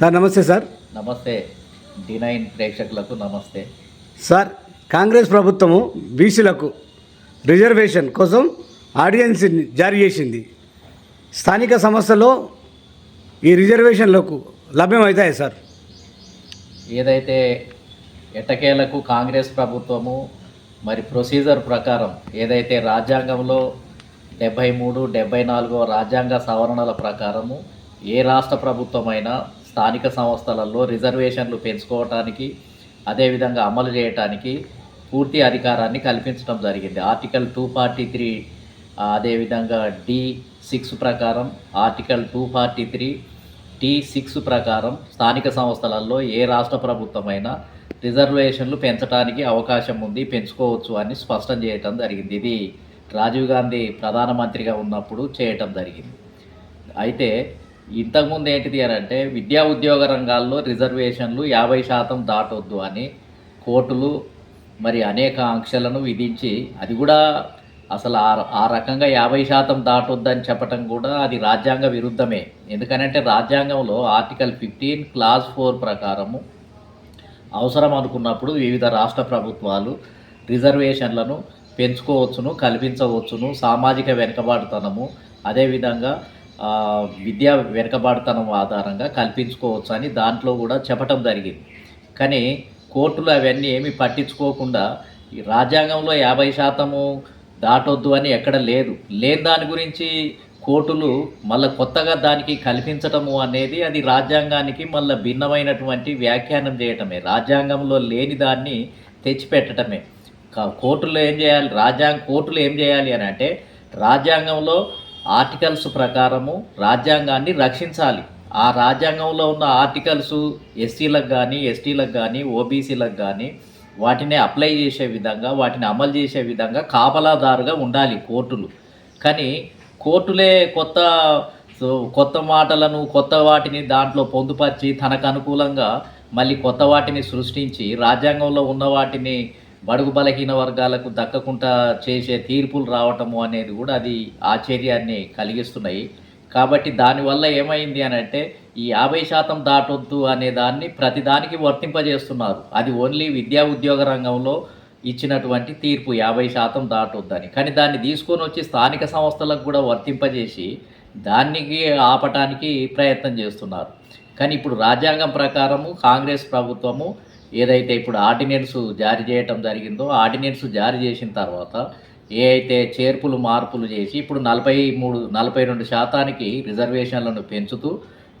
Sir నమస్తే sir. నమస్తే. D nine ప్రేక్షకులకు నమస్తే. సార్ కాంగ్రెస్ ప్రభుత్వము బీసీలకు రిజర్వేషన్ కోసం ఆర్డినెన్స్ జారీ చేసింది. స్థానిక సంస్థలో ఈ రిజర్వేషన్లకు లభ్యమవుతాయి సార్? ఏదైతే ఎట్టకేలకు కాంగ్రెస్ ప్రభుత్వము మరి ప్రొసీజర్ ప్రకారం ఏదైతే రాజ్యాంగంలో డెబ్బై మూడు డెబ్బై నాలుగో రాజ్యాంగ సవరణల ప్రకారము ఏ రాష్ట్ర ప్రభుత్వమైనా స్థానిక సంస్థలలో రిజర్వేషన్లు పెంచుకోవటానికి అదేవిధంగా అమలు చేయటానికి పూర్తి అధికారాన్ని కల్పించడం జరిగింది. ఆర్టికల్ టూ ఫార్టీ త్రీ అదేవిధంగా డి సిక్స్ ప్రకారం article two forty three T six ప్రకారం స్థానిక సంస్థలలో ఏ రాష్ట్ర ప్రభుత్వమైనా రిజర్వేషన్లు పెంచడానికి అవకాశం ఉంది పెంచుకోవచ్చు అని స్పష్టం చేయటం జరిగింది. ఇది రాజీవ్ గాంధీ ప్రధానమంత్రిగా ఉన్నప్పుడు చేయటం జరిగింది. అయితే ఇంతకుముందు ఏంటిది అని అంటే విద్యా ఉద్యోగ రంగాల్లో రిజర్వేషన్లు యాభై శాతం దాటొద్దు అని కోర్టులు మరి అనేక ఆంక్షలను విధించి అది కూడా అసలు ఆ ఆ రకంగా యాభై శాతం దాటొద్దని చెప్పటం కూడా అది రాజ్యాంగ విరుద్ధమే. ఎందుకనంటే రాజ్యాంగంలో ఆర్టికల్ ఫిఫ్టీన్ క్లాస్ ఫోర్ ప్రకారము అవసరం అనుకున్నప్పుడు వివిధ రాష్ట్ర ప్రభుత్వాలు రిజర్వేషన్లను పెంచుకోవచ్చును కల్పించవచ్చును సామాజిక వెనుకబాటుతనము అదేవిధంగా విద్యా వెనుకబాటుతనం ఆధారంగా కల్పించుకోవచ్చు అని దాంట్లో కూడా చెప్పటం జరిగింది. కానీ కోర్టులు అవన్నీ ఏమి పట్టించుకోకుండా ఈ రాజ్యాంగంలో యాభై శాతము దాటొద్దు అని ఎక్కడ లేదు. లేని దాని గురించి కోర్టులు మళ్ళీ కొత్తగా దానికి కల్పించటము అనేది అది రాజ్యాంగానికి మళ్ళీ భిన్నమైనటువంటి వ్యాఖ్యానం చేయటమే. రాజ్యాంగంలో లేని దాన్ని తెచ్చిపెట్టడమే కోర్టులో ఏం చేయాలి? రాజ్యాంగ కోర్టులు ఏం చేయాలి అని అంటే రాజ్యాంగంలో ఆర్టికల్స్ ప్రకారము రాజ్యాంగాన్ని రక్షించాలి. ఆ రాజ్యాంగంలో ఉన్న ఆర్టికల్స్ ఎస్సీలకు కానీ ఎస్టీలకు కానీ ఓబీసీలకు కానీ వాటిని అప్లై చేసే విధంగా వాటిని అమలు చేసే విధంగా కాపలాదారుగా ఉండాలి కోర్టులు. కానీ కోర్టులే కొత్త కొత్త మాటలను కొత్త వాటిని దాంట్లో పొందుపరిచి తనకు అనుకూలంగా మళ్ళీ కొత్త వాటిని సృష్టించి రాజ్యాంగంలో ఉన్న వాటిని బడుగు బలహీన వర్గాలకు దక్కకుండా చేసే తీర్పులు రావటము అనేది కూడా అది ఆశ్చర్యాన్ని కలిగిస్తున్నాయి. కాబట్టి దానివల్ల ఏమైంది అని అంటే ఈ యాభై శాతం దాటొద్దు అనే దాన్ని ప్రతిదానికి వర్తింపజేస్తున్నారు. అది ఓన్లీ విద్యా ఉద్యోగ రంగంలో ఇచ్చినటువంటి తీర్పు యాభై శాతం దాటొద్దని. కానీ దాన్ని తీసుకొని వచ్చి స్థానిక సంస్థలకు కూడా వర్తింపజేసి దానికి ఆపటానికి ప్రయత్నం చేస్తున్నారు. కానీ ఇప్పుడు రాజ్యాంగం ప్రకారము కాంగ్రెస్ ప్రభుత్వము ఏదైతే ఇప్పుడు ఆర్డినెన్స్ జారీ చేయటం జరిగిందో ఆర్డినెన్స్ జారీ చేసిన తర్వాత ఏ అయితే చేర్పులు మార్పులు చేసి ఇప్పుడు నలభై మూడు నలభై రెండు శాతానికి రిజర్వేషన్లను పెంచుతూ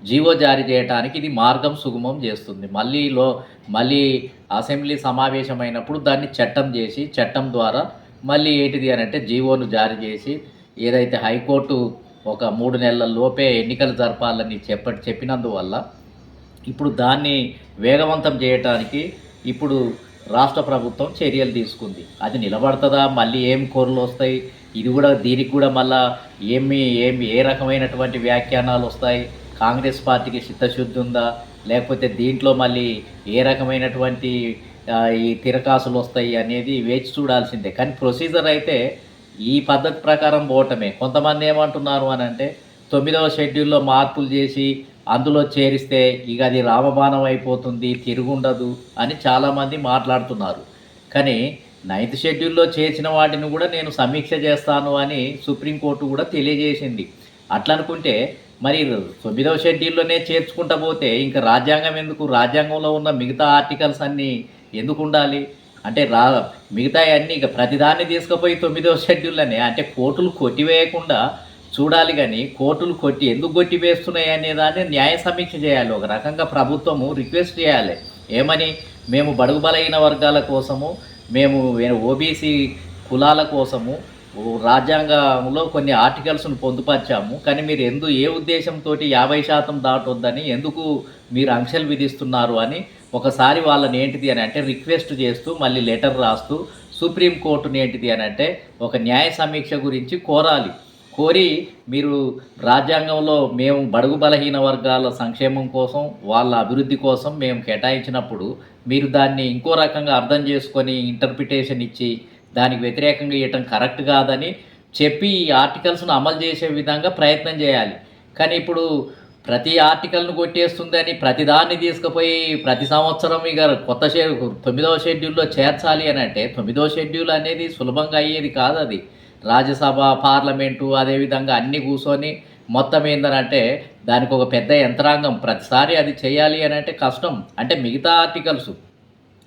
జీవో జారీ చేయడానికి ఇది మార్గం సుగమం చేస్తుంది. మళ్ళీ లో మళ్ళీ అసెంబ్లీ సమావేశమైనప్పుడు దాన్ని చట్టం చేసి చట్టం ద్వారా మళ్ళీ ఏంటిది అని అంటే జీవోను జారీ చేసి ఏదైతే హైకోర్టు ఒక మూడు నెలల లోపే ఎన్నికలు జరపాలని చెప్ప చెప్పినందువల్ల ఇప్పుడు దాన్ని వేగవంతం చేయటానికి ఇప్పుడు రాష్ట్ర ప్రభుత్వం చర్యలు తీసుకుంది. అది నిలబడుతుందా? మళ్ళీ ఏం కోరలు వస్తాయి? ఇది కూడా దీనికి కూడా మళ్ళా ఏమి ఏమి ఏ రకమైనటువంటి వ్యాఖ్యానాలు వస్తాయి? కాంగ్రెస్ పార్టీకి చిత్తశుద్ధి ఉందా? లేకపోతే దీంట్లో మళ్ళీ ఏ రకమైనటువంటి ఈ తిరకాసులు వస్తాయి అనేది వేచి చూడాల్సిందే. కానీ ప్రొసీజర్ అయితే ఈ పద్ధతి ప్రకారం పోవటమే. కొంతమంది ఏమంటున్నారు అని అంటే తొమ్మిదవ షెడ్యూల్లో మార్పులు చేసి అందులో చేరిస్తే ఇక అది రామబాణం అయిపోతుంది తిరుగుండదు అని చాలామంది మాట్లాడుతున్నారు. కానీ నైన్త్ షెడ్యూల్లో చేర్చిన వాటిని కూడా నేను సమీక్ష చేస్తాను అని సుప్రీంకోర్టు కూడా తెలియజేసింది. అట్లా అనుకుంటే మరి తొమ్మిదవ షెడ్యూల్లోనే చేర్చుకుంటా పోతే ఇంకా రాజ్యాంగం ఎందుకు? రాజ్యాంగంలో ఉన్న మిగతా ఆర్టికల్స్ అన్నీ ఎందుకు ఉండాలి? అంటే రా మిగతా అన్నీ ఇక ప్రతిదాన్ని తీసుకుపోయి తొమ్మిదవ షెడ్యూల్లోనే. అంటే కోర్టులు కొట్టివేయకుండా చూడాలి కానీ కోర్టులు కొట్టి ఎందుకు కొట్టివేస్తున్నాయి అనే దాన్ని న్యాయ సమీక్ష చేయాలి. ఒక రకంగా ప్రభుత్వము రిక్వెస్ట్ చేయాలి. ఏమని? మేము బడుగు బలైన వర్గాల కోసము మేము ఓబీసీ కులాల కోసము రాజ్యాంగంలో కొన్ని ఆర్టికల్స్ను పొందుపరిచాము. కానీ మీరు ఎందు ఏ ఉద్దేశంతో యాభై శాతం దాటొద్దని ఎందుకు మీరు ఆంక్షలు విధిస్తున్నారు అని ఒకసారి వాళ్ళని ఏంటిది అని అంటే రిక్వెస్ట్ చేస్తూ మళ్ళీ లెటర్ రాస్తూ సుప్రీంకోర్టుని ఏంటిది అని అంటే ఒక న్యాయ సమీక్ష గురించి కోరాలి. కోరి మీరు రాజ్యాంగంలో మేము బడుగు బలహీన వర్గాల సంక్షేమం కోసం వాళ్ళ అభివృద్ధి కోసం మేము కేటాయించినప్పుడు మీరు దాన్ని ఇంకో రకంగా అర్థం చేసుకొని ఇంటర్ప్రిటేషన్ ఇచ్చి దానికి వ్యతిరేకంగా ఇవ్వటం కరెక్ట్ కాదని చెప్పి ఈ ఆర్టికల్స్ను అమలు చేసే విధంగా ప్రయత్నం చేయాలి. కానీ ఇప్పుడు ప్రతి ఆర్టికల్ను కొట్టేస్తుందని ప్రతిదాన్ని తీసుకుపోయి ప్రతి సంవత్సరం ఇక కొత్త షె తొమ్మిదవ షెడ్యూల్లో చేర్చాలి అని అంటే తొమ్మిదవ షెడ్యూల్ అనేది సులభంగా అయ్యేది కాదు అది. రాజ్యసభ పార్లమెంటు అదేవిధంగా అన్నీ కూర్చొని మొత్తం ఏందనంటే దానికి ఒక పెద్ద యంత్రాంగం. ప్రతిసారి అది చేయాలి అని అంటే కష్టం. అంటే మిగతా ఆర్టికల్స్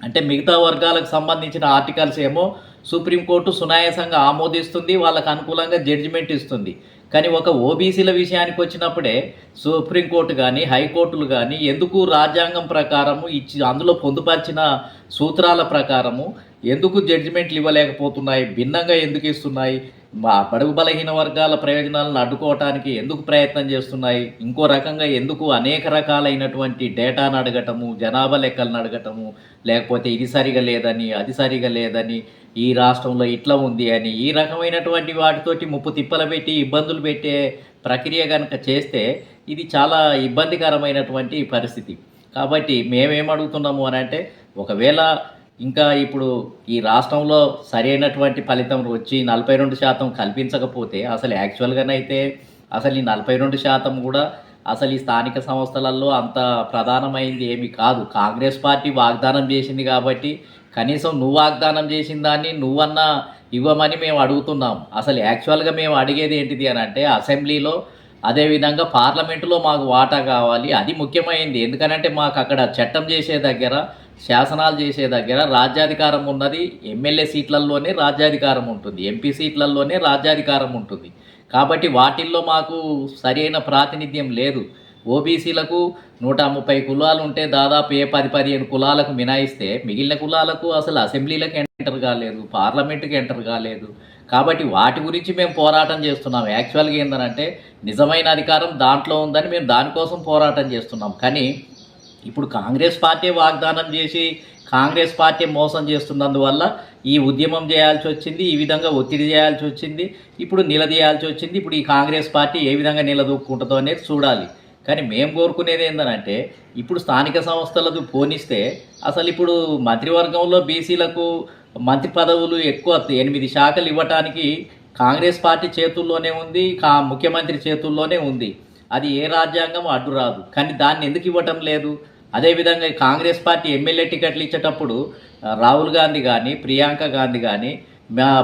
అంటే మిగతా వర్గాలకు సంబంధించిన ఆర్టికల్స్ ఏమో సుప్రీంకోర్టు సునాయాసంగా ఆమోదిస్తుంది వాళ్ళకు అనుకూలంగా జడ్జిమెంట్ ఇస్తుంది. కానీ ఒక ఓబీసీల విషయానికి వచ్చినప్పుడే సుప్రీంకోర్టు కానీ హైకోర్టులు కానీ ఎందుకు రాజ్యాంగం ప్రకారము ఇచ్చి అందులో పొందుపరిచిన సూత్రాల ప్రకారము ఎందుకు జడ్జిమెంట్లు ఇవ్వలేకపోతున్నాయి? భిన్నంగా ఎందుకు ఇస్తున్నాయి? మా బడుగు బలహీన వర్గాల ప్రయోజనాలను అడ్డుకోవటానికి ఎందుకు ప్రయత్నం చేస్తున్నాయి? ఇంకో రకంగా ఎందుకు అనేక రకాలైనటువంటి డేటాను అడగటము జనాభా లెక్కలను అడగటము లేకపోతే ఇది సరిగా లేదని అది సరిగా లేదని ఈ రాష్ట్రంలో ఇట్లా ఉంది అని ఈ రకమైనటువంటి వాటితోటి ముప్పు తిప్పలు పెట్టి ఇబ్బందులు పెట్టే ప్రక్రియ కనుక చేస్తే ఇది చాలా ఇబ్బందికరమైనటువంటి పరిస్థితి. కాబట్టి మేమేం అడుగుతున్నాము అని అంటే ఒకవేళ ఇంకా ఇప్పుడు ఈ రాష్ట్రంలో సరైనటువంటి ఫలితం వచ్చి నలభై రెండు శాతం కల్పించకపోతే అసలు యాక్చువల్గానైతే అసలు ఈ నలభై రెండు శాతం కూడా అసలు ఈ స్థానిక సంస్థలలో అంత ప్రధానమైంది ఏమి కాదు. కాంగ్రెస్ పార్టీ వాగ్దానం చేసింది కాబట్టి కనీసం నువ్వు వాగ్దానం చేసిన దాన్ని నువ్వన్నా ఇవ్వమని మేము అడుగుతున్నాం. అసలు యాక్చువల్గా మేము అడిగేది ఏంటిది అని అంటే అసెంబ్లీలో అదేవిధంగా పార్లమెంటులో మాకు వాటా కావాలి. అది ముఖ్యమైంది. ఎందుకనంటే మాకు అక్కడ చట్టం చేసే దగ్గర శాసనాలు చేసే దగ్గర రాజ్యాధికారం ఉన్నది ఎమ్మెల్యే సీట్లలోనే రాజ్యాధికారం ఉంటుంది ఎంపీ సీట్లలోనే రాజ్యాధికారం ఉంటుంది. కాబట్టి వాటిల్లో మాకు సరైన ప్రాతినిధ్యం లేదు. ఓబీసీలకు నూట ముప్పై కులాలు ఉంటే దాదాపు ఏ పది పదిహేను కులాలకు మినాయిస్తే మిగిలిన కులాలకు అసలు అసెంబ్లీలకు ఎంటర్ కాలేదు పార్లమెంటుకి ఎంటర్ కాలేదు. కాబట్టి వాటి గురించి మేము పోరాటం చేస్తున్నాం. యాక్చువల్గా ఏంటంటే నిజమైన అధికారం దాంట్లో ఉందని మేము దానికోసం పోరాటం చేస్తున్నాం. కానీ ఇప్పుడు కాంగ్రెస్ పార్టీ వాగ్దానం చేసి కాంగ్రెస్ పార్టీ మోసం చేస్తున్నందువల్ల ఈ ఉద్యమం చేయాల్సి వచ్చింది ఈ విధంగా ఒత్తిడి చేయాల్సి వచ్చింది ఇప్పుడు నిలదీయాల్సి వచ్చింది ఇప్పుడు ఈ కాంగ్రెస్ పార్టీ ఏ విధంగా నిలదొక్కుంటుందో అనేది చూడాలి. కానీ మేము కోరుకునేది ఏంటంటే ఇప్పుడు స్థానిక సంస్థలకు పోనిస్తే అసలు ఇప్పుడు మంత్రివర్గంలో బీసీలకు మంత్రి పదవులు ఎక్కువ ఎనిమిది శాఖలు ఇవ్వటానికి కాంగ్రెస్ పార్టీ చేతుల్లోనే ఉంది కా ముఖ్యమంత్రి చేతుల్లోనే ఉంది. అది ఏ రాజ్యాంగం అడ్డు రాదు కానీ దాన్ని ఎందుకు ఇవ్వటం లేదు? అదేవిధంగా కాంగ్రెస్ పార్టీ ఎమ్మెల్యే టికెట్లు ఇచ్చేటప్పుడు రాహుల్ గాంధీ కానీ ప్రియాంక గాంధీ కానీ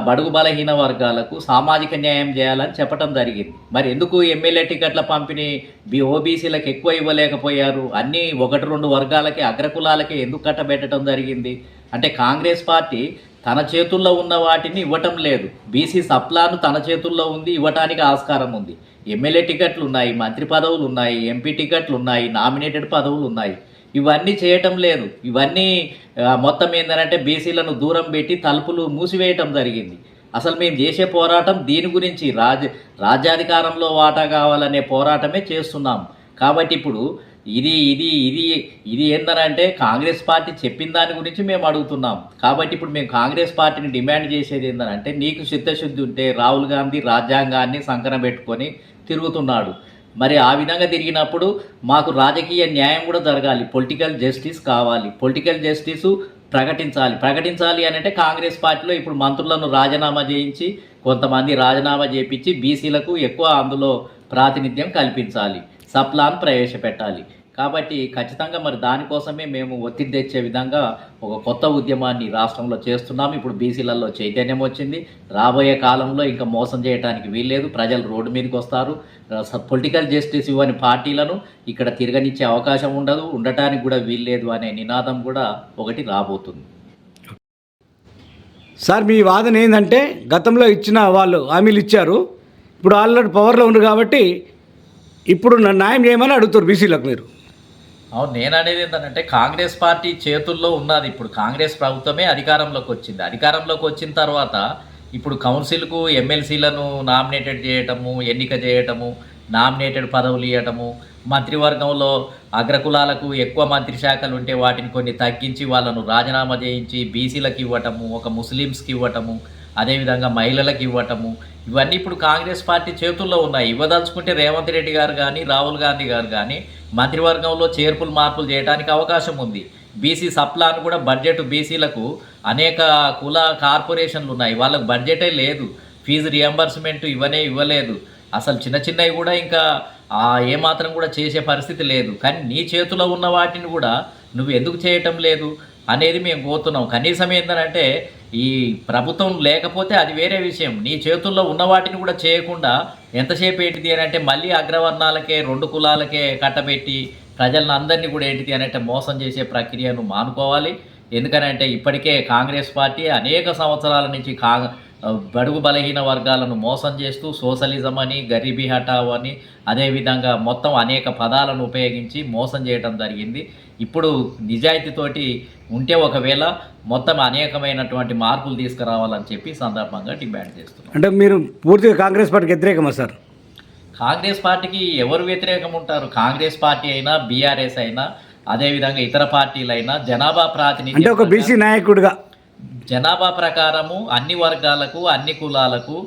బడుగు బలహీన వర్గాలకు సామాజిక న్యాయం చేయాలని చెప్పడం జరిగింది. మరి ఎందుకు ఎమ్మెల్యే టికెట్ల పంపిణీ బి ఓబీసీలకు ఎక్కువ ఇవ్వలేకపోయారు? అన్నీ ఒకటి రెండు వర్గాలకి అగ్రకులాలకి ఎందుకు కట్టబెట్టడం జరిగింది? అంటే కాంగ్రెస్ పార్టీ తన చేతుల్లో ఉన్న వాటిని ఇవ్వటం లేదు. బీసీ సప్లాను తన చేతుల్లో ఉంది ఇవ్వటానికి ఆస్కారం ఉంది. ఎమ్మెల్యే టికెట్లు ఉన్నాయి మంత్రి పదవులు ఉన్నాయి ఎంపీ టికెట్లు ఉన్నాయి నామినేటెడ్ పదవులు ఉన్నాయి. ఇవన్నీ చేయటం లేదు. ఇవన్నీ మొత్తం ఏంటంటే బీసీలను దూరం పెట్టి తలుపులు మూసివేయటం జరిగింది. అసలు మేము చేసే పోరాటం దీని గురించి రాజ రాజ్యాధికారంలో వాటా కావాలనే పోరాటమే చేస్తున్నాం. కాబట్టి ఇప్పుడు ఇది ఇది ఇది ఇది ఏందనంటే కాంగ్రెస్ పార్టీ చెప్పిన దాని గురించి మేము అడుగుతున్నాం. కాబట్టి ఇప్పుడు మేము కాంగ్రెస్ పార్టీని డిమాండ్ చేసేది ఏంటంటే నీకు చిత్తశుద్ధి ఉంటే రాహుల్ గాంధీ రాజ్యాంగాన్ని సంకన పెట్టుకొని తిరుగుతున్నాడు. మరి ఆ విధంగా తిరిగినప్పుడు మాకు రాజకీయ న్యాయం కూడా జరగాలి. పొలిటికల్ జస్టిస్ కావాలి. పొలిటికల్ జస్టిస్ ప్రకటించాలి. ప్రకటించాలి అని అంటే కాంగ్రెస్ పార్టీలో ఇప్పుడు మంత్రులను రాజీనామా చేయించి కొంతమంది రాజీనామా చేయించి బీసీలకు ఎక్కువ అందులో ప్రాతినిధ్యం కల్పించాలి. సప్లాన్ ప్రవేశపెట్టాలి. కాబట్టి ఖచ్చితంగా మరి దానికోసమే మేము ఒత్తిడి తెచ్చే విధంగా ఒక కొత్త ఉద్యమాన్ని రాష్ట్రంలో చేస్తున్నాము. ఇప్పుడు బీసీలలో చైతన్యం వచ్చింది. రాబోయే కాలంలో ఇంకా మోసం చేయడానికి వీల్లేదు. ప్రజలు రోడ్డు మీదకి వస్తారు. పొలిటికల్ జస్టిస్ ఇవ్వని పార్టీలను ఇక్కడ తిరగనిచ్చే అవకాశం ఉండదు. ఉండటానికి కూడా వీల్లేదు అనే నినాదం కూడా ఒకటి రాబోతుంది. సార్ మీ వాదన ఏంటంటే గతంలో ఇచ్చిన వాళ్ళు హామీలు ఇచ్చారు. ఇప్పుడు ఆల్రెడీ పవర్లో ఉన్నారు కాబట్టి ఇప్పుడు న్యాయం చేయమని అడుగుతారు బీసీలకు మీరు. అవును నేను అనేది ఏంటంటే కాంగ్రెస్ పార్టీ చేతుల్లో ఉన్నది ఇప్పుడు. కాంగ్రెస్ ప్రభుత్వమే అధికారంలోకి వచ్చింది. అధికారంలోకి వచ్చిన తర్వాత ఇప్పుడు కౌన్సిల్కు ఎమ్మెల్సీలను నామినేటెడ్ చేయటము ఎన్నిక చేయటము నామినేటెడ్ పదవులు ఇవ్వటము మంత్రివర్గంలో అగ్రకులాలకు ఎక్కువ మంత్రి శాఖలు ఉంటే వాటిని కొన్ని తగ్గించి వాళ్ళను రాజీనామా చేయించి బీసీలకు ఇవ్వటము ఒక ముస్లిమ్స్కి ఇవ్వటము అదేవిధంగా మహిళలకు ఇవ్వటము. ఇవన్నీ ఇప్పుడు కాంగ్రెస్ పార్టీ చేతుల్లో ఉన్నాయి. ఇవ్వదలుచుకుంటే రేవంత్ రెడ్డి గారు కానీ రాహుల్ గాంధీ గారు కానీ మంత్రివర్గంలో చేర్పులు మార్పులు చేయడానికి అవకాశం ఉంది. బీసీ సప్లాన్ కూడా బడ్జెట్ బీసీలకు అనేక కుల కార్పొరేషన్లు ఉన్నాయి. వాళ్ళకు బడ్జెటే లేదు. ఫీజు రియంబర్స్మెంట్ ఇవ్వనే ఇవ్వలేదు. అసలు చిన్న చిన్నవి కూడా ఇంకా ఏమాత్రం కూడా చేసే పరిస్థితి లేదు. కానీ నీ చేతిలో ఉన్న వాటిని కూడా నువ్వు ఎందుకు చేయటం లేదు? అనేది మేము కోరుతున్నాం. కనీసం ఏంటంటే ఈ ప్రభుత్వం లేకపోతే అది వేరే విషయం. నీ చేతుల్లో ఉన్న వాటిని కూడా చేయకుండా ఎంతసేపు ఏంటిది అని అంటే మళ్ళీ అగ్రవర్ణాలకే రెండు కులాలకే కట్టబెట్టి ప్రజలను అందరినీ కూడా ఏంటిది అని అంటే మోసం చేసే ప్రక్రియను మానుకోవాలి. ఎందుకనంటే ఇప్పటికే కాంగ్రెస్ పార్టీ అనేక సంవత్సరాల నుంచి కా బడుగు బలహీన వర్గాలను మోసం చేస్తూ సోషలిజం అని గరీబీ హఠావ్ అని అదేవిధంగా మొత్తం అనేక పదాలను ఉపయోగించి మోసం చేయడం జరిగింది. ఇప్పుడు నిజాయితీతోటి ఉంటే ఒకవేళ మొత్తం అనేకమైనటువంటి మార్పులు తీసుకురావాలని చెప్పి సందర్భంగా డిమాండ్ చేస్తున్నాం. అంటే మీరు పూర్తిగా కాంగ్రెస్ పార్టీకి వ్యతిరేకమా సార్? కాంగ్రెస్ పార్టీకి ఎవరు వ్యతిరేకం ఉంటారు? కాంగ్రెస్ పార్టీ అయినా బీఆర్ఎస్ అయినా అదేవిధంగా ఇతర పార్టీలైనా జనాభా అంటే ప్రాతినిధ్యం ఒక బీసీ నాయకుడిగా జనాభా ప్రకారము అన్ని వర్గాలకు అన్ని కులాలకు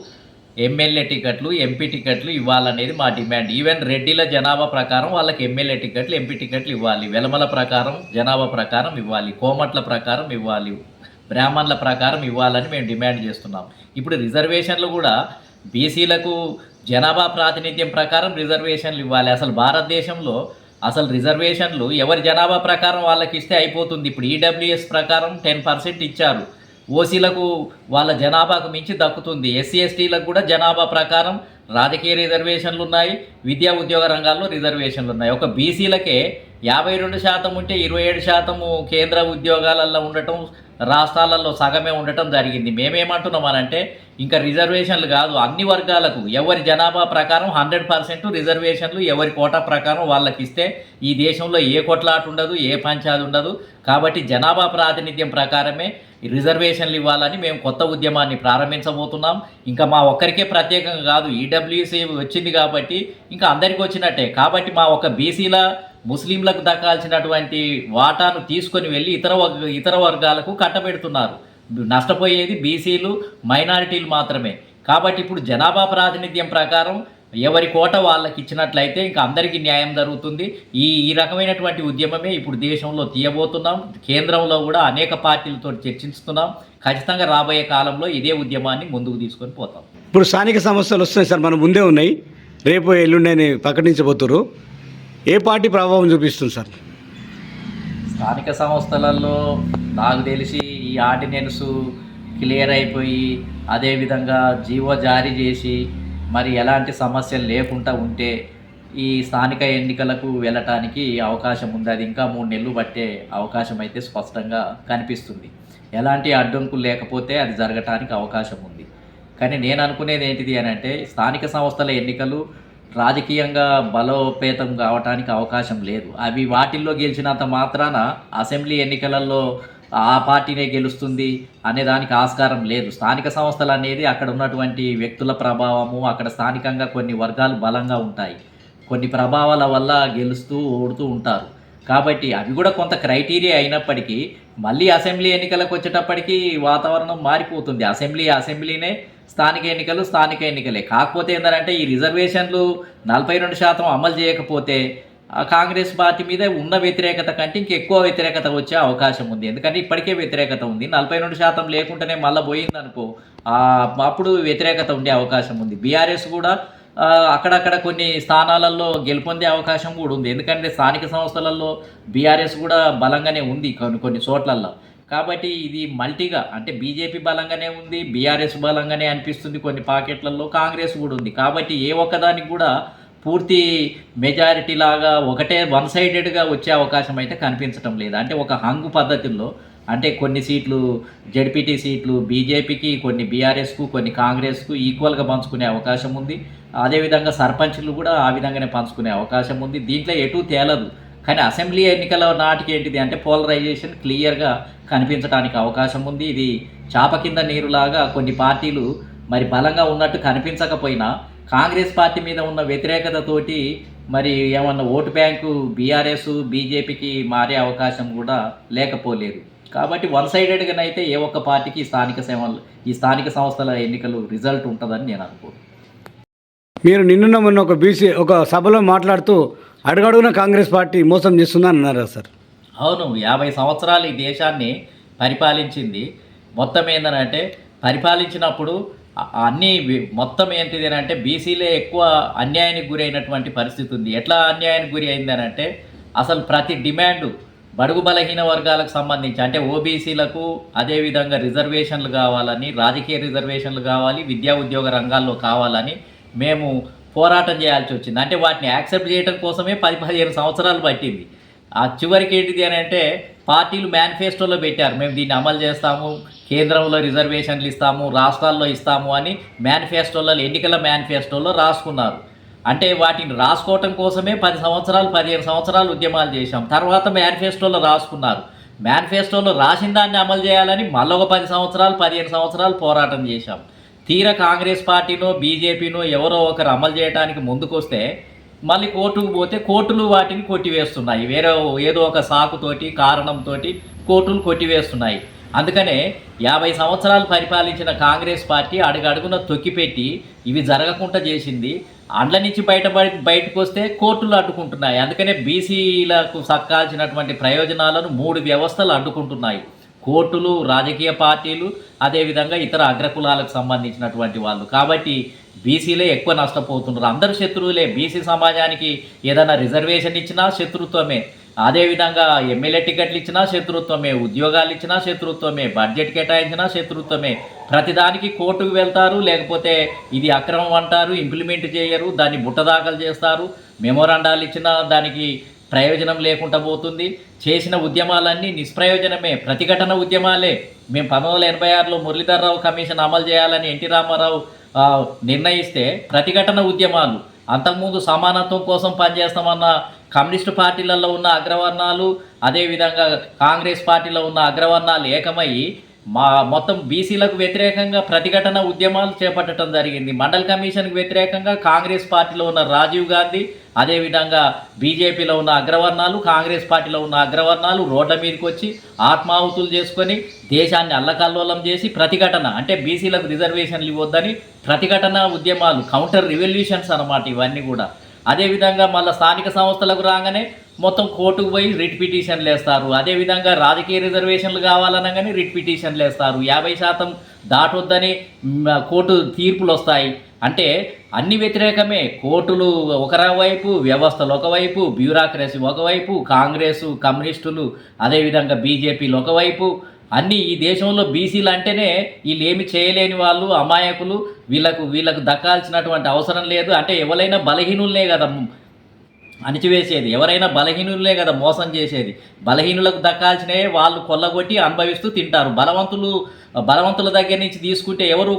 ఎమ్మెల్యే టికెట్లు ఎంపీ టికెట్లు ఇవ్వాలనేది మా డిమాండ్. ఈవెన్ రెడ్డిల జనాభా ప్రకారం వాళ్ళకి ఎమ్మెల్యే టికెట్లు ఎంపీ టికెట్లు ఇవ్వాలి. వెలమల ప్రకారం జనాభా ప్రకారం ఇవ్వాలి. కోమట్ల ప్రకారం ఇవ్వాలి. బ్రాహ్మణుల ప్రకారం ఇవ్వాలని మేము డిమాండ్ చేస్తున్నాం. ఇప్పుడు రిజర్వేషన్లు కూడా బీసీలకు జనాభా ప్రాతినిధ్యం ప్రకారం రిజర్వేషన్లు ఇవ్వాలి. అసలు భారతదేశంలో అసలు రిజర్వేషన్లు ఎవరి జనాభా ప్రకారం వాళ్ళకి ఇస్తే అయిపోతుంది? ఇప్పుడు ఈడబ్ల్యూఎస్ ప్రకారం టెన్ పర్సెంట్ ఇచ్చారు. ఓసీలకు వాళ్ళ జనాభాకు మించి దక్కుతుంది. ఎస్సీ ఎస్టీలకు కూడా జనాభా ప్రకారం రాజకీయ రిజర్వేషన్లు ఉన్నాయి విద్యా ఉద్యోగ రంగాల్లో రిజర్వేషన్లు ఉన్నాయి. ఒక బీసీలకే యాభై రెండు శాతం ఉంటే ఇరవై ఏడు శాతము కేంద్ర ఉద్యోగాలలో ఉండటం రాష్ట్రాలలో సగమే ఉండటం జరిగింది. మేమేమంటున్నామనంటే ఇంకా రిజర్వేషన్లు కాదు. అన్ని వర్గాలకు ఎవరి జనాభా ప్రకారం హండ్రెడ్ పర్సెంట్ రిజర్వేషన్లు ఎవరి కోటా ప్రకారం వాళ్ళకి ఇస్తే ఈ దేశంలో ఏ కొట్లాట ఉండదు ఏ పంచాది ఉండదు. కాబట్టి జనాభా ప్రాతినిధ్యం ప్రకారమే ఈ రిజర్వేషన్లు ఇవ్వాలని మేము కొత్త ఉద్యమాన్ని ప్రారంభించబోతున్నాం. ఇంకా మా ఒక్కరికే ప్రత్యేకంగా కాదు ఈడబ్ల్యూసీ వచ్చింది కాబట్టి ఇంకా అందరికీ వచ్చినట్టే. కాబట్టి మా ఒక బీసీల ముస్లింలకు దక్కాల్సినటువంటి వాటాను తీసుకొని వెళ్ళి ఇతర ఇతర వర్గాలకు కట్టబెడుతున్నారు. నష్టపోయేది బీసీలు మైనారిటీలు మాత్రమే. కాబట్టి ఇప్పుడు జనాభా ప్రాతినిధ్యం ప్రకారం ఎవరి కోట వాళ్ళకి ఇచ్చినట్లయితే ఇంకా అందరికీ న్యాయం జరుగుతుంది. ఈ ఈ రకమైనటువంటి ఉద్యమమే ఇప్పుడు దేశంలో తీయబోతున్నాం. కేంద్రంలో కూడా అనేక పార్టీలతో చర్చిస్తున్నాం ఖచ్చితంగా రాబోయే కాలంలో ఇదే ఉద్యమాన్ని ముందుకు తీసుకొని పోతాం. ఇప్పుడు స్థానిక సమస్యలు వస్తున్నాయి సార్. మనం ముందే ఉన్నాయి. రేపు ఎల్లుండి అని ప్రకటించబోతున్నారు ఏ పార్టీ ప్రభావం చూపిస్తుంది సార్? స్థానిక సంస్థలలో నాకు తెలిసి ఈ ఆర్డినెన్స్ క్లియర్ అయిపోయి అదేవిధంగా జీవో జారీ చేసి మరి ఎలాంటి సమస్యలు లేకుండా ఉంటే ఈ స్థానిక ఎన్నికలకు వెళ్ళటానికి అవకాశం ఉంది. అది ఇంకా మూడు నెలలు పట్టే అవకాశం అయితే స్పష్టంగా కనిపిస్తుంది. ఎలాంటి అడ్డంకులు లేకపోతే అది జరగటానికి అవకాశం ఉంది. కానీ నేను అనుకునేది ఏంటిది అని అంటే స్థానిక సంస్థల ఎన్నికలు రాజకీయంగా బలోపేతం కావటానికి అవకాశం లేదు. అవి వాటిల్లో గెలిచినంత మాత్రాన అసెంబ్లీ ఎన్నికలలో ఆ పార్టీనే గెలుస్తుంది అనే దానికి ఆస్కారం లేదు. స్థానిక సంస్థలు అనేది అక్కడ ఉన్నటువంటి వ్యక్తుల ప్రభావము అక్కడ స్థానికంగా కొన్ని వర్గాలు బలంగా ఉంటాయి. కొన్ని ప్రభావాల వల్ల గెలుస్తూ ఓడుతూ ఉంటారు. కాబట్టి అవి కూడా కొంత క్రైటీరియా అయినప్పటికీ మళ్ళీ అసెంబ్లీ ఎన్నికలకు వచ్చేటప్పటికీ వాతావరణం మారిపోతుంది. అసెంబ్లీ అసెంబ్లీనే స్థానిక ఎన్నికలు స్థానిక ఎన్నికలే. కాకపోతే ఏంటంటే ఈ రిజర్వేషన్లు నలభై రెండు శాతం అమలు చేయకపోతే కాంగ్రెస్ పార్టీ మీద ఉన్న వ్యతిరేకత కంటే ఇంకెక్కువ వ్యతిరేకత వచ్చే అవకాశం ఉంది. ఎందుకంటే ఇప్పటికే వ్యతిరేకత ఉంది. నలభై రెండు శాతం లేకుండానే మళ్ళీ పోయిందనుకో అప్పుడు వ్యతిరేకత ఉండే అవకాశం ఉంది. బీఆర్ఎస్ కూడా అక్కడక్కడ కొన్ని స్థానాలలో గెలుపొందే అవకాశం కూడా ఉంది. ఎందుకంటే స్థానిక సంస్థలలో బీఆర్ఎస్ కూడా బలంగానే ఉంది కొన్ని కొన్ని చోట్లల్లో. కాబట్టి ఇది మల్టీగా అంటే బీజేపీ బలంగానే ఉంది బీఆర్ఎస్ బలంగానే అనిపిస్తుంది కొన్ని పాకెట్లలో కాంగ్రెస్ కూడా ఉంది. కాబట్టి ఏ ఒక్కదానికి కూడా పూర్తి మెజారిటీ లాగా ఒకటే వన్ సైడెడ్గా వచ్చే అవకాశం అయితే కనిపించడం లేదు. అంటే ఒక హంగు పద్ధతిలో అంటే కొన్ని సీట్లు జడ్పీటీ సీట్లు బీజేపీకి కొన్ని బీఆర్ఎస్కు కొన్ని కాంగ్రెస్కు ఈక్వల్గా పంచుకునే అవకాశం ఉంది. అదేవిధంగా సర్పంచ్లు కూడా ఆ విధంగానే పంచుకునే అవకాశం ఉంది. దీంట్లో ఎటు తేలదు. కానీ అసెంబ్లీ ఎన్నికల నాటికి ఏంటిది అంటే పోలరైజేషన్ క్లియర్గా కనిపించడానికి అవకాశం ఉంది. ఇది చాప కింద నీరులాగా కొన్ని పార్టీలు మరి బలంగా ఉన్నట్టు కనిపించకపోయినా కాంగ్రెస్ పార్టీ మీద ఉన్న వ్యతిరేకతతోటి మరి ఏమన్నా ఓటు బ్యాంకు బీఆర్ఎస్ బీజేపీకి మారే అవకాశం కూడా లేకపోలేదు. కాబట్టి వన్ సైడెడ్గానైతే ఏ ఒక్క పార్టీకి స్థానిక సేవలు ఈ స్థానిక సంస్థల ఎన్నికలు రిజల్ట్ ఉంటుందని నేను అనుకో మీరు నిన్న మొన్న ఒక బీసీ ఒక సభలో మాట్లాడుతూ అడుగడుగున కాంగ్రెస్ పార్టీ మోసం చేస్తుందని అన్నారు సార్? అవును యాభై సంవత్సరాలు ఈ దేశాన్ని పరిపాలించింది. మొత్తం ఏంటంటే పరిపాలించినప్పుడు అన్నీ అన్ని మొత్తం ఏంటిది అని అంటే బీసీలే ఎక్కువ అన్యాయానికి గురైనటువంటి పరిస్థితి ఉంది. ఎట్లా అన్యాయానికి గురి అయిందని అంటే అసలు ప్రతి డిమాండ్ బడుగు బలహీన వర్గాలకు సంబంధించి అంటే ఓబీసీలకు అదేవిధంగా రిజర్వేషన్లు కావాలని రాజకీయ రిజర్వేషన్లు కావాలి విద్యా ఉద్యోగ రంగాల్లో కావాలని మేము పోరాటం చేయాల్సి వచ్చింది. అంటే వాటిని యాక్సెప్ట్ చేయడం కోసమే పది పదిహేను సంవత్సరాలు పట్టింది. ఆ చివరికి ఏంటిది అని అంటే పార్టీలు మేనిఫెస్టోలో పెట్టారు. మేము దీన్ని అమలు చేస్తాము కేంద్రంలో రిజర్వేషన్లు ఇస్తాము రాష్ట్రాల్లో ఇస్తాము అని మేనిఫెస్టోలో ఎన్నికల మేనిఫెస్టోలో రాసుకున్నారు. అంటే వాటిని రాసుకోవటం కోసమే పది సంవత్సరాలు పదిహేను సంవత్సరాలు ఉద్యమాలు చేశాం. తర్వాత మేనిఫెస్టోలో రాసుకున్నారు. మేనిఫెస్టోలో రాసిన దాన్ని అమలు చేయాలని మళ్ళొక పది సంవత్సరాలు పదిహేను సంవత్సరాలు పోరాటం చేశాం. తీర కాంగ్రెస్ పార్టీనో బీజేపీనో ఎవరో ఒకరు అమలు చేయడానికి ముందుకొస్తే మళ్ళీ కోర్టుకు పోతే కోర్టులు వాటిని కొట్టివేస్తున్నాయి. వేరే ఏదో ఒక సాకుతోటి కారణంతో కోర్టులు కొట్టివేస్తున్నాయి. అందుకనే యాభై సంవత్సరాలు పరిపాలించిన కాంగ్రెస్ పార్టీ అడుగడుగున తొక్కిపెట్టి ఇవి జరగకుండా చేసింది. అండ్ల నుంచి బయటపడి బయటకు వస్తే కోర్టులు అడ్డుకుంటున్నాయి. అందుకనే బీసీలకు సక్కాల్సినటువంటి ప్రయోజనాలను మూడు వ్యవస్థలు అడ్డుకుంటున్నాయి. కోర్టులు రాజకీయ పార్టీలు అదేవిధంగా ఇతర అగ్రకులాలకు సంబంధించినటువంటి వాళ్ళు. కాబట్టి బీసీలే ఎక్కువ నష్టపోతున్నారు. అందరు శత్రువులే. బీసీ సమాజానికి ఏదైనా రిజర్వేషన్ ఇచ్చినా శత్రుత్వమే. అదేవిధంగా ఎమ్మెల్యే టికెట్లు ఇచ్చినా శత్రుత్వమే. ఉద్యోగాలు ఇచ్చినా శత్రుత్వమే. బడ్జెట్ కేటాయించినా శత్రుత్వమే. ప్రతిదానికి కోర్టుకు వెళ్తారు లేకపోతే ఇది అక్రమం అంటారు ఇంప్లిమెంట్ చేయరు దాన్ని బుట్టదాఖలు చేస్తారు మెమోరాండాలు ఇచ్చినా దానికి ప్రయోజనం లేకుండా పోతుంది. చేసిన ఉద్యమాలన్నీ నిష్ప్రయోజనమే. ప్రతిఘటన ఉద్యమాలే. మేము పంతొమ్మిది వందల ఎనభై ఆరులో మురళీధరరావు కమిషన్ అమలు చేయాలని ఎన్టీ రామారావు నిర్ణయిస్తే ప్రతిఘటన ఉద్యమాలు. అంతకుముందు సమానత్వం కోసం పనిచేస్తామన్న కమ్యూనిస్టు పార్టీలలో ఉన్న అగ్రవర్ణాలు అదేవిధంగా కాంగ్రెస్ పార్టీలో ఉన్న అగ్రవర్ణాలు ఏకమయ్యి మా మొత్తం బీసీలకు వ్యతిరేకంగా ప్రతిఘటన ఉద్యమాలు చేపట్టడం జరిగింది. మండల్ కమిషన్కి వ్యతిరేకంగా కాంగ్రెస్ పార్టీలో ఉన్న రాజీవ్ గాంధీ అదేవిధంగా బీజేపీలో ఉన్న అగ్రవర్ణాలు కాంగ్రెస్ పార్టీలో ఉన్న అగ్రవర్ణాలు రోడ్ల మీదకి వచ్చి ఆత్మాహుతులు చేసుకొని దేశాన్ని అల్లకల్లోలం చేసి ప్రతిఘటన అంటే బీసీలకు రిజర్వేషన్లు ఇవ్వద్దని ప్రతిఘటన ఉద్యమాలు కౌంటర్ రివల్యూషన్స్ అనమాట ఇవన్నీ కూడా. అదేవిధంగా మళ్ళీ స్థానిక సంస్థలకు రాగానే మొత్తం కోర్టుకు పోయి రిట్ పిటిషన్లు వేస్తారు. అదేవిధంగా రాజకీయ రిజర్వేషన్లు కావాలనగానే రిట్ పిటిషన్లు వేస్తారు. యాభై శాతం దాటొద్దని కోర్టు తీర్పులు వస్తాయి. అంటే అన్ని వ్యతిరేకమే. కోర్టులు ఒక వైపు వ్యవస్థలు ఒకవైపు బ్యూరాక్రసీ ఒకవైపు కాంగ్రెసు కమ్యూనిస్టులు అదేవిధంగా బీజేపీలు ఒకవైపు అన్ని ఈ దేశంలో బీసీలు అంటేనే వీళ్ళు ఏమి చేయలేని వాళ్ళు అమాయకులు వీళ్ళకు వీళ్ళకు దక్కాల్సినటువంటి అవసరం లేదు. అంటే ఎవరైనా బలహీనులనే కదా అణిచివేసేది. ఎవరైనా బలహీనులే కదా మోసం చేసేది. బలహీనులకు దక్కాల్సినవి వాళ్ళు కొల్లగొట్టి అనుభవిస్తూ తింటారు. బలవంతులు బలవంతుల దగ్గర నుంచి తీసుకుంటే ఎవరు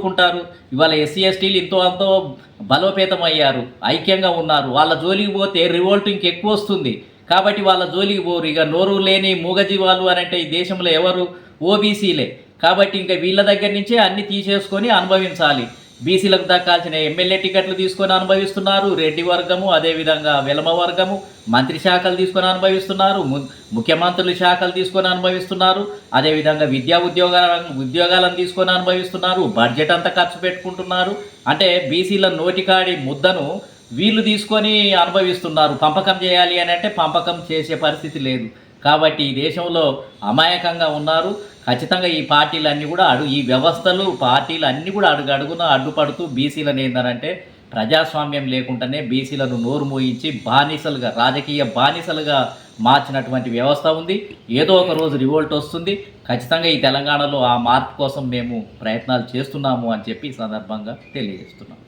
ఇవాళ ఎస్సీ ఎస్టీలు ఇంతో అంతో బలోపేతం అయ్యారు ఐక్యంగా ఉన్నారు. వాళ్ళ జోలికి పోతే రివోల్ట్ ఇంకెక్కువ వస్తుంది. కాబట్టి వాళ్ళ జోలికి పోరు. ఇక నోరు లేని మూగజీవాలు అని అంటే ఈ దేశంలో ఎవరు? ఓబీసీలే. కాబట్టి ఇంకా వీళ్ళ దగ్గర నుంచే అన్ని తీసేసుకొని అనుభవించాలి. బీసీలకు దక్కాల్సిన ఎమ్మెల్యే టికెట్లు తీసుకొని అనుభవిస్తున్నారు. రెడ్డి వర్గము అదేవిధంగా వెలమ వర్గము మంత్రి శాఖలు తీసుకొని అనుభవిస్తున్నారు. ము- ముఖ్యమంత్రుల శాఖలు తీసుకొని అనుభవిస్తున్నారు. అదేవిధంగా విద్యా ఉద్యోగ ఉద్యోగాలను తీసుకొని అనుభవిస్తున్నారు. బడ్జెట్ అంతా ఖర్చు పెట్టుకుంటున్నారు. అంటే బీసీల నోటికాడి ముద్దను వీళ్ళు తీసుకొని అనుభవిస్తున్నారు. పంపకం చేయాలి అని అంటే పంపకం చేసే పరిస్థితి లేదు. కాబట్టి ఈ దేశంలో అమాయకంగా ఉన్నారు. ఖచ్చితంగా ఈ పార్టీలన్నీ కూడా అడు ఈ వ్యవస్థలు పార్టీలు అన్నీ కూడా అడుగు అడుగున అడ్డుపడుతూ బీసీలను ఏందనంటే ప్రజాస్వామ్యం లేకుండానే బీసీలను నోరు మోయించి బానిసలుగా రాజకీయ బానిసలుగా మార్చినటువంటి వ్యవస్థ ఉంది. ఏదో ఒక రోజు రివోల్ట్ వస్తుంది. ఖచ్చితంగా ఈ తెలంగాణలో ఆ మార్పు కోసం మేము ప్రయత్నాలు చేస్తున్నాము అని చెప్పి ఈ సందర్భంగా తెలియజేస్తున్నాం.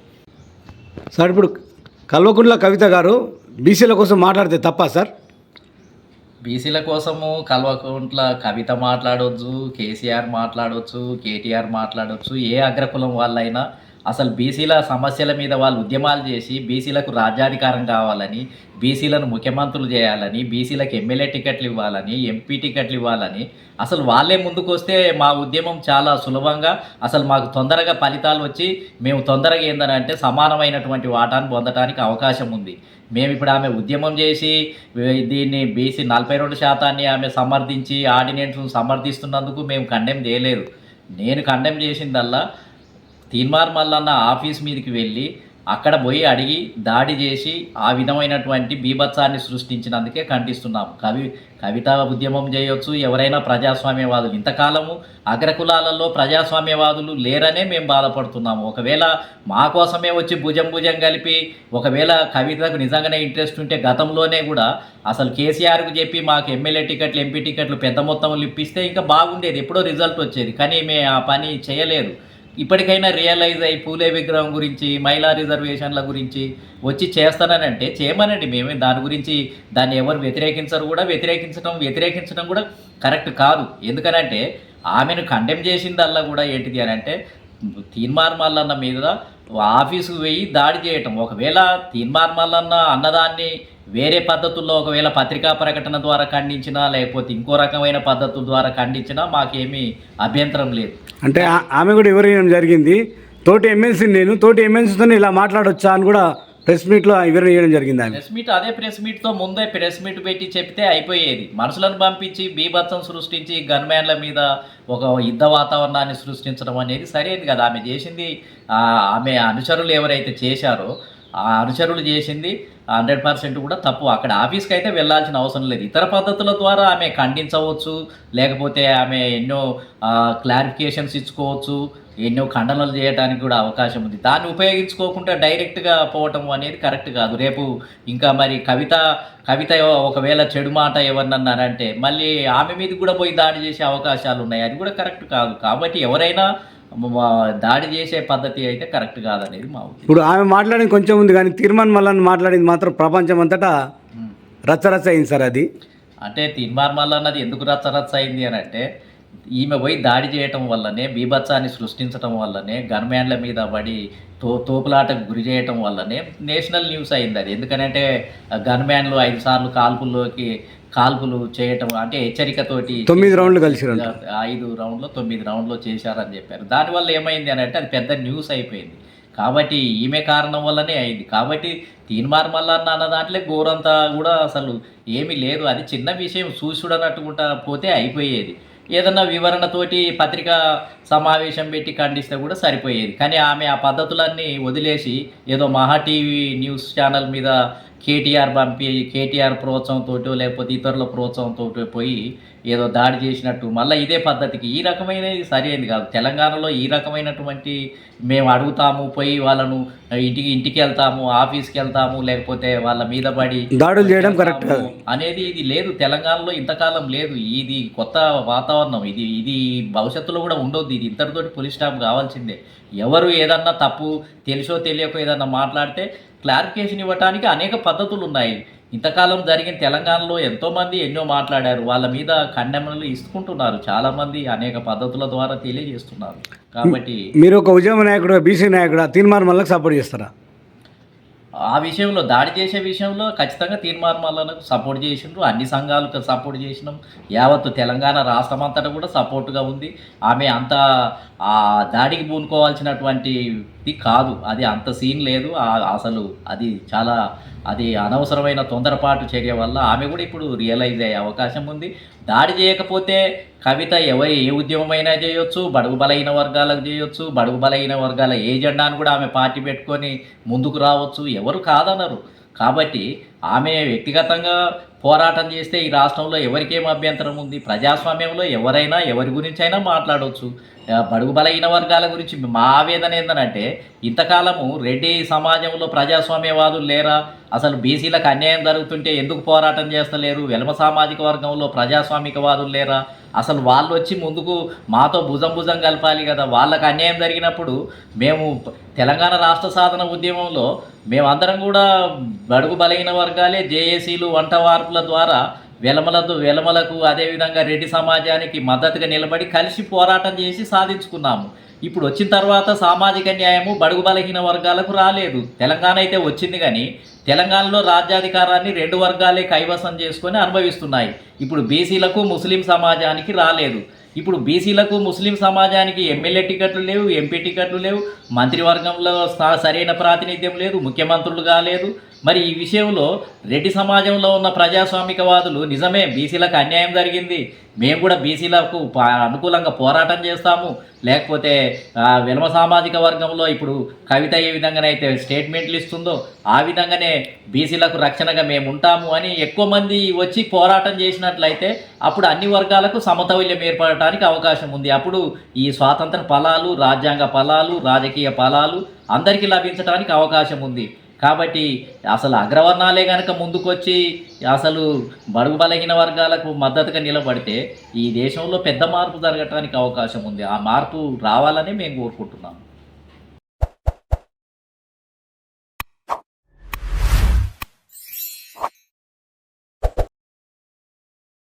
సార్ ఇప్పుడు కల్వకుంట్ల కవిత గారు బీసీల కోసం మాట్లాడితే తప్ప సార్? బీసీల కోసము కల్వకుంట్ల కవిత మాట్లాడవచ్చు కేసీఆర్ మాట్లాడవచ్చు కేటీఆర్ మాట్లాడవచ్చు ఏ అగ్రకులం వాళ్ళైనా అసలు బీసీల సమస్యల మీద వాళ్ళు ఉద్యమాలు చేసి బీసీలకు రాజ్యాధికారం కావాలని బీసీలను ముఖ్యమంత్రులు చేయాలని బీసీలకు ఎమ్మెల్యే టికెట్లు ఇవ్వాలని ఎంపీ టికెట్లు ఇవ్వాలని అసలు వాళ్ళే ముందుకు వస్తే మా ఉద్యమం చాలా సులభంగా అసలు మాకు తొందరగా ఫలితాలు వచ్చి మేము తొందరగా ఏందనంటే సమానమైనటువంటి వాటాను పొందడానికి అవకాశం ఉంది. మేము ఇప్పుడు ఆమె ఉద్యమం చేసి దీన్ని బీసీ నలభై రెండు శాతాన్ని ఆమె సమర్థించి ఆర్డినెన్స్ను సమర్థిస్తున్నందుకు మేము కండెమ్ చేయలేదు. నేను కండెమ్ చేసిందల్లా తీన్మార్ మల్లన్న ఆఫీస్ మీదకి వెళ్ళి అక్కడ పోయి అడిగి దాడి చేసి ఆ విధమైనటువంటి బీభత్సాన్ని సృష్టించినందుకే ఖండిస్తున్నాము. కవి కవిత ఉద్యమం చేయొచ్చు ఎవరైనా ప్రజాస్వామ్యవాదులు. ఇంతకాలము అగ్రకులాలలో ప్రజాస్వామ్యవాదులు లేరనే మేము బాధపడుతున్నాము. ఒకవేళ మా కోసమే వచ్చి భుజం భుజం కలిపి ఒకవేళ కవితకు నిజంగానే ఇంట్రెస్ట్ ఉంటే గతంలోనే కూడా అసలు కేసీఆర్కు చెప్పి మాకు ఎమ్మెల్యే టికెట్లు ఎంపీ టికెట్లు పెద్ద మొత్తంలో ఇప్పిస్తే ఇంకా బాగుండేది. ఎప్పుడో రిజల్ట్ వచ్చేది. కానీ మేము ఆ పని చేయలేదు ఇప్పటికైనా రియలైజ్ అయ్యి పూలే విగ్రహం గురించి మహిళా రిజర్వేషన్ల గురించి వచ్చి చేస్తానంటే చేయమనండి. మేమే దాని గురించి దాన్ని ఎవరు వ్యతిరేకించరు కూడా వ్యతిరేకించడం వ్యతిరేకించడం కూడా కరెక్ట్ కాదు. ఎందుకనంటే ఆమెను కండెమ్ చేసిందల్లా కూడా ఏంటిది అని అంటే తీన్మార్ మల్లన్న మీద ఆఫీసుకు పోయి దాడి చేయటం. ఒకవేళ తీన్మార్ మల్లన్న అన్నదాన్ని వేరే పద్ధతుల్లో ఒకవేళ పత్రికా ప్రకటన ద్వారా ఖండించినా లేకపోతే ఇంకో రకమైన పద్ధతుల ద్వారా ఖండించినా మాకేమీ అభ్యంతరం లేదు. అంటే ఆమె కూడా వివరించడం జరిగింది. తోటి ఎమ్మెల్సీ నేను తోటి ఎమ్మెల్సీతో ఇలా మాట్లాడొచ్చా అని కూడా ప్రెస్ మీట్లో వివరణ చేయడం జరిగింది ప్రెస్ మీట్ అదే ప్రెస్ మీట్తో ముందే ప్రెస్ మీట్ పెట్టి చెప్తే అయిపోయేది. మనుషులను పంపించి బీభత్సం సృష్టించి గన్మ్యాన్ల మీద ఒక యుద్ధ వాతావరణాన్ని సృష్టించడం అనేది సరైనది కదా. ఆమె చేసింది ఆమె అనుచరులు ఎవరైతే చేశారో ఆ అనుచరులు చేసింది హండ్రెడ్ పర్సెంట్ కూడా తప్పు. అక్కడ ఆఫీస్కి అయితే వెళ్ళాల్సిన అవసరం లేదు. ఇతర పద్ధతుల ద్వారా ఆమె ఖండించవచ్చు లేకపోతే ఆమె ఎన్నో క్లారిఫికేషన్స్ ఇచ్చుకోవచ్చు ఎన్నో ఖండనలు చేయడానికి కూడా అవకాశం ఉంది. దాన్ని ఉపయోగించుకోకుండా డైరెక్ట్గా పోవటం అనేది కరెక్ట్ కాదు. రేపు ఇంకా మరి కవిత కవిత ఒకవేళ చెడు మాట ఎవరినన్నారంటే మళ్ళీ ఆమె మీద కూడా పోయి దాడి చేసే అవకాశాలు ఉన్నాయి. అది కూడా కరెక్ట్ కాదు. కాబట్టి ఎవరైనా దాడి చేసే పద్ధతి అయితే కరెక్ట్ కాదనేది మా ఇప్పుడు ఆమె మాట్లాడింది కొంచెం ఉంది కానీ తీర్మాన్ మల్లన్ మాట్లాడింది మాత్రం ప్రపంచం అంతటా రచ్చరచ్చ అయింది సార్ అది. అంటే తిన్మార్మల్ అన్నది ఎందుకు రచ్చరచ్చ అయింది అని అంటే ఈమె పోయి దాడి చేయటం వల్లనే బీభత్సాన్ని సృష్టించటం వల్లనే గన్మ్యాన్ల మీద పడి తో తోపులాటకు గురి చేయటం వల్లనే నేషనల్ న్యూస్ అయింది అది. ఎందుకంటే గన్మ్యాన్లు ఐదు సార్లు కాల్పుల్లోకి కాల్పులు చేయటం అంటే హెచ్చరికతోటి తొమ్మిది రౌండ్లు కలిసిరంట. ఐదు రౌండ్లో తొమ్మిది రౌండ్లో చేశారని చెప్పారు. దానివల్ల ఏమైంది అని అంటే అది పెద్ద న్యూస్ అయిపోయింది. కాబట్టి ఈమె కారణం వల్లనే అయింది. కాబట్టి తీన్మార్ మల్లన్న అన్న దాంట్లో ఘోరంతా కూడా అసలు ఏమీ లేదు. అది చిన్న విషయం. చూసుడనట్టుకుంటా పోతే అయిపోయేది. ఏదన్నా వివరణతోటి పత్రికా సమావేశం పెట్టి ఖండిస్తే కూడా సరిపోయేది. కానీ ఆమె ఆ పద్ధతులన్నీ వదిలేసి ఏదో మహా టీవీ న్యూస్ ఛానల్ మీద కేటీఆర్ పంపి కేటీఆర్ ప్రోత్సాహంతో లేకపోతే ఇతరుల ప్రోత్సాహంతో పోయి ఏదో దాడి చేసినట్టు మళ్ళీ ఇదే పద్ధతికి ఈ రకమైనది సరైనది కాదు. తెలంగాణలో ఈ రకమైనటువంటి మేము అడుగుతాము పోయి వాళ్ళను ఇంటికి ఇంటికి వెళ్తాము ఆఫీస్కి వెళ్తాము లేకపోతే వాళ్ళ మీద పడి దాడులు చేయడం కరెక్ట్ కాదు. అనేది ఇది లేదు. తెలంగాణలో ఇంతకాలం లేదు. ఇది కొత్త వాతావరణం. ఇది ఇది భవిష్యత్తులో కూడా ఉండొద్దు. ఇది ఇంతటితోటి పోలీస్ స్టాప్ కావాల్సిందే. ఎవరు ఏదన్నా తప్పు తెలుసో తెలియకో ఏదన్నా మాట్లాడితే క్లారిఫికేషన్ ఇవ్వడానికి అనేక పద్ధతులు ఉన్నాయి ఇంతకాలం జరిగిన తెలంగాణలో ఎంతోమంది ఎన్నో మాట్లాడారు. వాళ్ళ మీద ఖండనలు ఇస్తుకుంటున్నారు చాలామంది అనేక పద్ధతుల ద్వారా తెలియజేస్తున్నారు. కాబట్టి మీరు ఒక ఉద్యమ నాయకుడు బీసీ నాయకుడు తీర్మాన్ సపోర్ట్ చేస్తారా? ఆ విషయంలో దాడి చేసే విషయంలో ఖచ్చితంగా తీర్మార్మాలకు సపోర్ట్ చేసిండ్రు. అన్ని సంఘాలకు సపోర్ట్ చేసినాం. యావత్తు తెలంగాణ రాష్ట్రం అంతటా కూడా సపోర్ట్గా ఉంది. ఆమె అంత ఆ దాడికి ఇది కాదు. అది అంత సీన్ లేదు. అసలు అది చాలా అది అనవసరమైన తొందరపాటు చర్య వల్ల ఆమె కూడా ఇప్పుడు రియలైజ్ అయ్యే అవకాశం ఉంది. దాడి చేయకపోతే కవిత ఎవరి ఏ ఉద్యమమైనా చేయొచ్చు బడుగు బలహీన వర్గాలకు చేయొచ్చు బడుగు బలహీన వర్గాల ఏ జెండాను కూడా ఆమె పార్టీ పెట్టుకొని ముందుకు రావచ్చు. ఎవరు కాదన్నారు. కాబట్టి ఆమె వ్యక్తిగతంగా పోరాటం చేస్తే ఈ రాష్ట్రంలో ఎవరికేం అభ్యంతరం ఉంది? ప్రజాస్వామ్యంలో ఎవరైనా ఎవరి గురించి అయినా మాట్లాడవచ్చు బడుగు బలహీన వర్గాల గురించి మా ఆవేదన ఏంటంటే ఇంతకాలము రెడ్డి సమాజంలో ప్రజాస్వామ్యవాదులు లేరా? అసలు బీసీలకు అన్యాయం జరుగుతుంటే ఎందుకు పోరాటం చేస్తలేరు? వెలమ సామాజిక వర్గంలో ప్రజాస్వామికవాదులు లేరా? అసలు వాళ్ళు వచ్చి ముందుకు మాతో భుజం భుజం కలపాలి కదా. వాళ్ళకు అన్యాయం జరిగినప్పుడు మేము తెలంగాణ రాష్ట్ర సాధన ఉద్యమంలో మేమందరం కూడా బడుగు బలహీన వర్గాలే జేఏసీలు వంట వార్పుల ద్వారా వెలమలతో వెలమలకు అదేవిధంగా రెడ్డి సమాజానికి మద్దతుగా నిలబడి కలిసి పోరాటం చేసి సాధించుకున్నాము. ఇప్పుడు వచ్చిన తర్వాత సామాజిక న్యాయము బడుగు బలహీన వర్గాలకు రాలేదు. తెలంగాణ అయితే వచ్చింది కానీ తెలంగాణలో రాజ్యాధికారాన్ని రెండు వర్గాలే కైవసం చేసుకొని అనుభవిస్తున్నాయి. ఇప్పుడు బీసీలకు ముస్లిం సమాజానికి రాలేదు. ఇప్పుడు బీసీలకు ముస్లిం సమాజానికి ఎమ్మెల్యే టికెట్లు లేవు ఎంపీ టికెట్లు లేవు మంత్రివర్గంలో సరైన ప్రాతినిధ్యం లేదు ముఖ్యమంత్రులు కాలేదు. మరి ఈ విషయంలో రెడ్డి సమాజంలో ఉన్న ప్రజాస్వామికవాదులు నిజమే బీసీలకు అన్యాయం జరిగింది. మేము కూడా బీసీలకు అనుకూలంగా పోరాటం చేస్తాము. లేకపోతే ఆ, సామాజిక వర్గంలో ఇప్పుడు కవిత ఏ విధంగానైతే స్టేట్మెంట్లు ఇస్తుందో ఆ విధంగానే బీసీలకు రక్షణగా మేము ఉంటాము అని ఎక్కువ మంది వచ్చి పోరాటం చేసినట్లయితే అప్పుడు అన్ని వర్గాలకు సమతౌల్యం ఏర్పడటానికి అవకాశం ఉంది. అప్పుడు ఈ స్వాతంత్ర ఫలాలు రాజ్యాంగ ఫలాలు రాజకీయ ఫలాలు అందరికీ లభించడానికి అవకాశం ఉంది. కాబట్టి అసలు అగ్రవర్ణాలే కనుక ముందుకొచ్చి అసలు బడుగు బలహీన వర్గాలకు మద్దతుగా నిలబడితే ఈ దేశంలో పెద్ద మార్పు జరగటానికి అవకాశం ఉంది. ఆ మార్పు రావాలని మేము కోరుకుంటున్నాం.